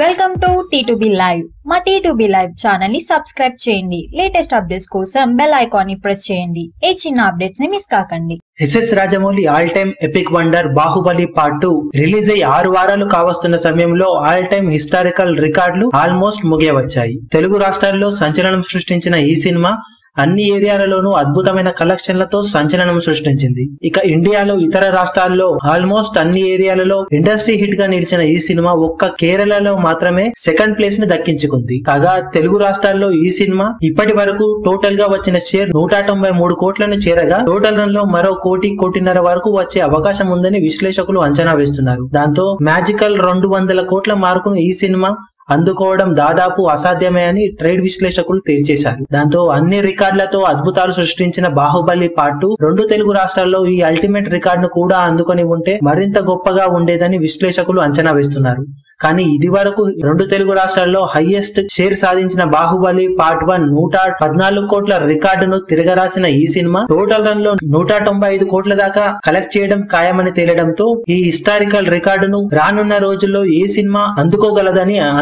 Welcome to T live మా T live ఛానల్ని subscribe చేయండి. లేటెస్ట్ అప్డేట్స్ కోసం బెల్ ఐకాన్ని ప్రెస్ చేయండి. ఏ చిన్న అప్డేట్స్ని మిస్ కాకండి. SS Rajamouli all time epic wonder Baahubali part two release అయ్యి ఆరు వారాలు కావస్తున్న సమయంలో ఆల్ టైమ్ హిస్టారికల్ రికార్డులు ఆల్మోస్ట్ ముగియవచ్చాయి. తెలుగు రాష్ట్రాల్లో సంచలనం సృష్టించిన ఈ సినిమా అన్ని ఏరియాలలోనూ అద్భుతమైన కలెక్షన్లతో సంచలనం సృష్టించింది. ఇక ఇండియాలో ఇతర రాష్ట్రాల్లో ఆల్మోస్ట్ అన్ని ఏరియాలలో ఇండస్ట్రీ హిట్గా నిలిచిన ఈ సినిమా ఒక్క కేరళలో మాత్రమే సెకండ్ ప్లేస్ని దక్కించుకుంది. కాగా తెలుగు రాష్ట్రాల్లో ఈ సినిమా ఇప్పటి వరకు టోటల్గా వచ్చిన షేర్ నూట తొంభై మూడు కోట్లను చేరగా టోటల్ రన్లో మరో కోటి కోటిన్నర వరకు వచ్చే అవకాశం ఉందని విశ్లేషకులు అంచనా వేస్తున్నారు. దాంతో మ్యాజికల్ రెండు వందల కోట్ల మార్కును ఈ సినిమా అందుకోవడం దాదాపు అసాధ్యమే అని ట్రేడ్ విశ్లేషకులు తేల్చేశారు దాంతో అన్ని రికార్డులతో అద్భుతాలు సృష్టించిన బాహుబలి పార్ట్ రెండు తెలుగు రాష్ట్రాల్లో ఈ అల్టిమేట్ రికార్డును కూడా అందుకొని ఉంటే మరింత గొప్పగా ఉండేదని విశ్లేషకులు అంచనా వేస్తున్నారు. కానీ ఇది వరకు రెండు తెలుగు రాష్ట్రాల్లో హైయెస్ట్ షేర్ సాధించిన బాహుబలి పార్ట్ వన్ నూట పద్నాలుగు కోట్ల రికార్డును తిరగరాసిన ఈ సినిమా టోటల్ రన్లో నూట తొంభై ఐదు కోట్ల దాకా కలెక్ట్ చేయడం ఖాయమని తేలడంతో ఈ హిస్టారికల్ రికార్డును రానున్న రోజుల్లో ఏ సినిమా అందుకోగలదని